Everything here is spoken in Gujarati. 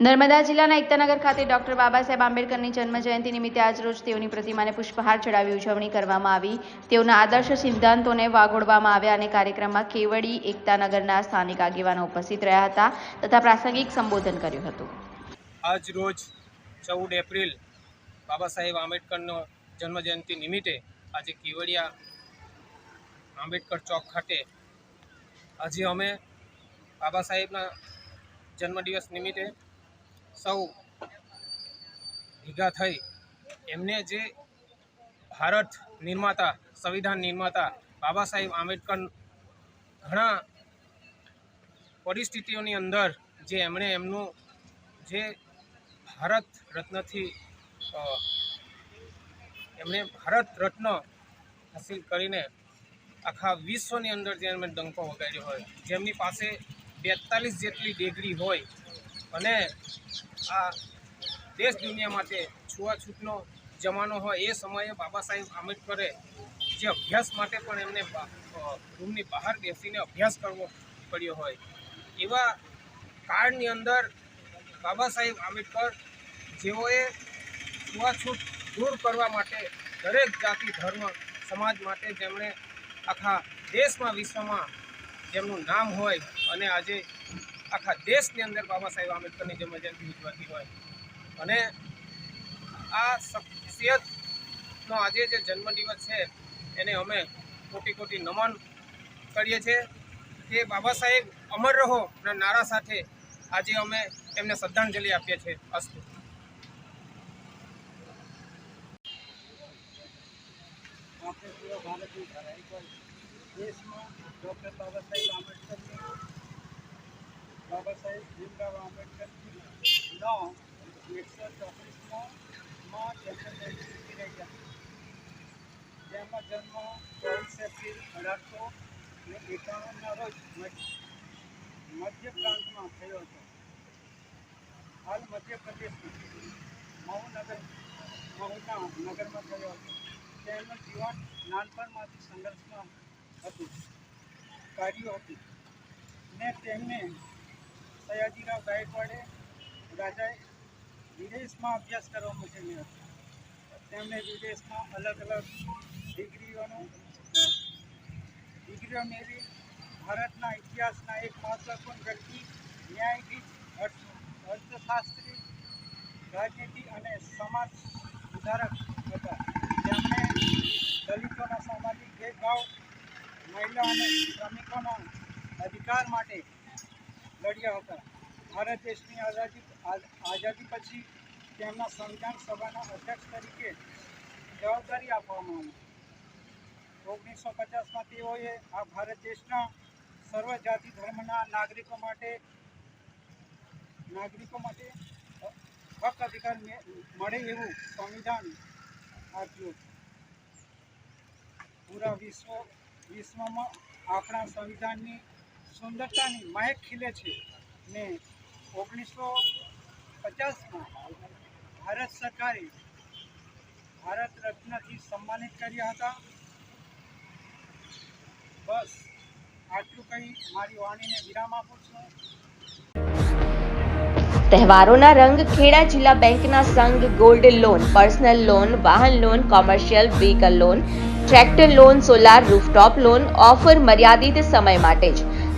નર્મદા જિલ્લાના એકતાનગર ખાતે ડોક્ટર બાબા સાહેબ આંબેડકરની જન્મજયંતિ નિમિત્તે આજરોજ તેઓની પ્રતિમાને પુષ્પહાર ચડાવી ઉજવણી કરવામાં આવી. તેઓના આદર્શ સિદ્ધાંતોને વાગોડવામાં આવ્યા અને કાર્યક્રમમાં કેવડી એકતાનગરના સ્થાનિક આગેવાનો ઉપસ્થિત રહ્યા હતા તથા પ્રાસંગિક સંબોધન કર્યું હતું. આજ રોજ ચૌદ એપ્રિલ બાબા સાહેબ આંબેડકરનો જન્મજયંતિ નિમિત્તે આજે કેવડિયા આંબેડકર ચોક ખાતે આજે અમે બાબા સાહેબના જન્મદિવસ નિમિત્તે સૌ ભેગા થઈ એમને જે ભારત નિર્માતા, સંવિધાન નિર્માતા બાબા સાહેબ આંબેડકર ઘણા પરિસ્થિતિઓની અંદર જે એમણે એમનું જે ભારત રત્નથી એમણે ભારત રત્ન હાસિલ કરીને આખા વિશ્વની અંદર જે એમણે ડંકો વગાડ્યો હોય, જેમની પાસે બેતાલીસ જેટલી ડિગ્રી હોય અને આ દેશ દુનિયા માટે છૂઆછૂતનો જમાનો હોય એ સમયે બાબા સાહેબ આંબેડકરે જે અભ્યાસ માટે પણ એમને રૂમની બહાર બેસીને અભ્યાસ કરવો પડ્યો હોય. એવા કાળની અંદર બાબા સાહેબ આંબેડકર જેઓએ છૂઆછૂત દૂર કરવા માટે દરેક જાતિ, ધર્મ, સમાજ માટે જેમણે આખા દેશમાં, વિશ્વમાં જેમનું નામ હોય અને આજે આખા દેશની અંદર બાબા સાહેબ આંબેડકરની જન્મજયંતિ ઉજવાતી હોય. અને આ શખ્સિયતનો આજે જે જન્મદિવસ છે, એને અમે કોટી કોટી નમન કરીએ છીએ કે બાબા સાહેબ અમર રહો ના નારા સાથે આજે અમે એમને શ્રદ્ધાંજલિ આપીએ છીએ. અસ્તુ. દેશમાં ડૉક્ટર બાબા સાહેબ આંબેડકરની બાબા સાહેબ ભીમરાવ આંબેડકરની નો એકસો ચોત્રીસમાં જન્મજયંતિ ઉજવી રહ્યા જેમનો જન્મ ચોવીસ એપ્રિલ અઢારસો ને એકાણુંના રોજ મધ્ય મધ્ય પ્રાંતમાં થયો હતો હાલ મધ્યપ્રદેશમાં મહુનગર મહુના નગરમાં થયો હતો તેમનું જીવન નાનપણમાંથી સંઘર્ષમાં હતું કાર્યું હતું ને તેમને સયાજીરાવ ગાયકવાડે રાજાએ વિદેશમાં અભ્યાસ કરવા મોકલ્યો હતો. તેમણે વિદેશમાં અલગ અલગ ડિગ્રીઓનું ડિગ્રીઓ મેળવી ભારતના ઇતિહાસના એક મહત્વપૂર્ણ વ્યક્તિ, ન્યાયાધીશ, અર્થ અર્થશાસ્ત્રી, રાજનીતિ અને સમાજ સુધારક હતા. તેમણે દલિતોના સામાજિક ભેદભાવ, મહિલા અને શ્રમિકોના અધિકાર માટે લડ્યા હતા. ભારત દેશની આઝાદી આઝાદી પછી તેમના સંવિધાન સભાના અધ્યક્ષ તરીકે જવાબદારી આપવામાં આવી. ઓગણીસો પચાસમાં તેઓએ આ ભારત દેશના સર્વ જાતિ ધર્મના નાગરિકો માટે નાગરિકો માટે હક અધિકાર મળે એવું સંવિધાન આપ્યું. પૂરા વિશ્વ, વિશ્વમાં આપણા સંવિધાનની સુંદરતાની મહેક ખીલે છે. ને ઓગણીસો પચાસમાં ભારત સરકારે ભારત રત્નથી સન્માનિત કર્યા હતા. બસ, આટલું કહી મારી વાણીને વિરામ આપું છું. તહેવારોના રંગ ખેડા જિલ્લા બેંકના સંઘ ગોલ્ડ લોન, પર્સનલ લોન, વાહન loan, commercial vehicle loan, tractor loan, solar rooftop loan, offer મર્યાદિત સમય માટે જ.